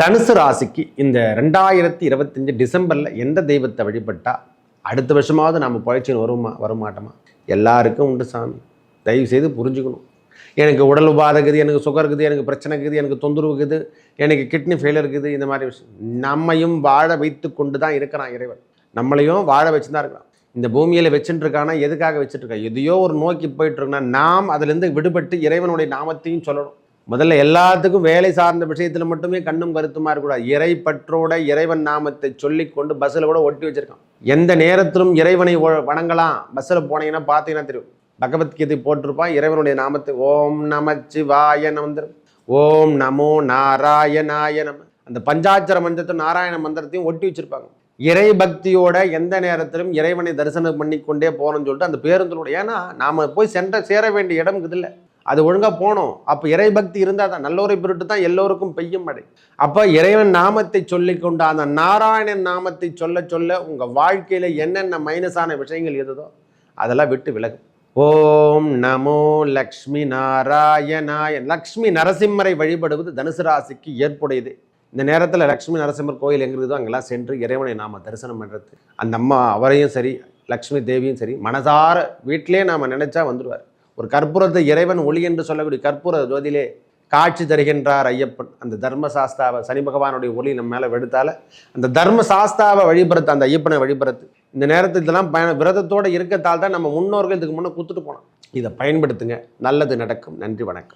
தனுசு ராசிக்கு இந்த ரெண்டாயிரத்தி இருபத்தஞ்சு டிசம்பரில் எந்த தெய்வத்தை வழிபட்டா அடுத்த வருஷமாவது நம்ம பழச்சின்னு வருமா வரமாட்டோமா? எல்லாருக்கும் உண்டு சாமி. தயவு செய்து புரிஞ்சுக்கணும். எனக்கு உடல் உபாதை இருக்குது எனக்கு சுகர் இருக்குது எனக்கு பிரச்சனை இருக்குது எனக்கு தொந்தரவு இருக்குது எனக்கு கிட்னி ஃபெயிலர் இருக்குது இந்த மாதிரி விஷயம். நம்மையும் வாழ வைத்து கொண்டு தான் இருக்கிறான் இறைவன். நம்மளையும் வாழ வச்சு தான் இருக்கிறான். இந்த பூமியில் வச்சுட்டுருக்கானா எதுக்காக வச்சுட்டு இருக்கா எதையோ ஒரு நோக்கி போயிட்டுருக்குன்னா நாம் அதுலேருந்து விடுபட்டு இறைவனுடைய நாமத்தையும் சொல்லணும். முதல்ல எல்லாத்துக்கும் வேலை சார்ந்த விஷயத்தில் மட்டுமே கண்ணும் கருத்துமா இருக்கக்கூடாது. இறை பற்றோட இறைவன் நாமத்தை சொல்லி கொண்டு பஸ்ஸில் கூட ஒட்டி வச்சிருக்கான். எந்த நேரத்திலும் இறைவனை வணங்கலாம். பஸ்ஸில் போனீங்கன்னா பார்த்தீங்கன்னா தெரியும். பகவத்கீதை போட்டிருப்பான். இறைவனுடைய நாமத்தை ஓம் நமச்சி சிவாய வந்துடும் ஓம் நமோ நாராயணாய நம. அந்த பஞ்சாட்சர மந்திரத்தையும் நாராயண மந்திரத்தையும் ஒட்டி வச்சிருப்பாங்க. இறை பக்தியோட எந்த நேரத்திலும் இறைவனை தரிசனம் பண்ணி கொண்டே போகணும்னு சொல்லிட்டு அந்த பேருந்திலோட ஏன்னா நாம போய் சென்ற சேர வேண்டிய இடம் இல்லை அது ஒழுங்காக போகணும். அப்போ இறை பக்தி இருந்தால் தான் நல்லோரை பொருட்டு தான் எல்லோருக்கும் பெய்யும் மழை அப்போ இறைவன் நாமத்தை சொல்லி கொண்டு அந்த நாராயணன் நாமத்தை சொல்ல சொல்ல உங்கள் வாழ்க்கையில் என்னென்ன மைனஸான விஷயங்கள் எதுதோ அதெல்லாம் விட்டு விலகும். ஓம் நமோ லக்ஷ்மி நாராயணாய லக்ஷ்மி நரசிம்மரை வழிபடுவது தனுசு ராசிக்கு ஏற்புடையது. இந்த நேரத்தில் லக்ஷ்மி நரசிம்மர் கோயில் எங்க இருக்குதோ அங்கெல்லாம் சென்று இறைவனை நாம தரிசனம் பண்ணுறது அந்த அம்மா அவரையும் சரி லக்ஷ்மி தேவியும் சரி மனதார வீட்டிலே நாம் நினச்சா வந்துடுவார் ஒரு கற்பூரத்தை இறைவன் ஒளி என்று சொல்லக்கூடிய கற்பூர ஜோதியிலே காட்சி தருகின்றார் ஐயப்பன். அந்த தர்ம சாஸ்தாவை சனி பகவானுடைய ஒளி நம்ம மேலே வெடுத்தால அந்த தர்ம சாஸ்தாவை வழிபடுத்து அந்த ஐயப்பனை வழிபடுத்து இந்த நேரத்தில் இதெல்லாம் பயண விரதத்தோடு இருக்கத்தால் தான் நம்ம முன்னோர்கள் இதுக்கு முன்னே கொடுத்துட்டு போனோம். இதை பயன்படுத்துங்க. நல்லது நடக்கும். நன்றி வணக்கம்.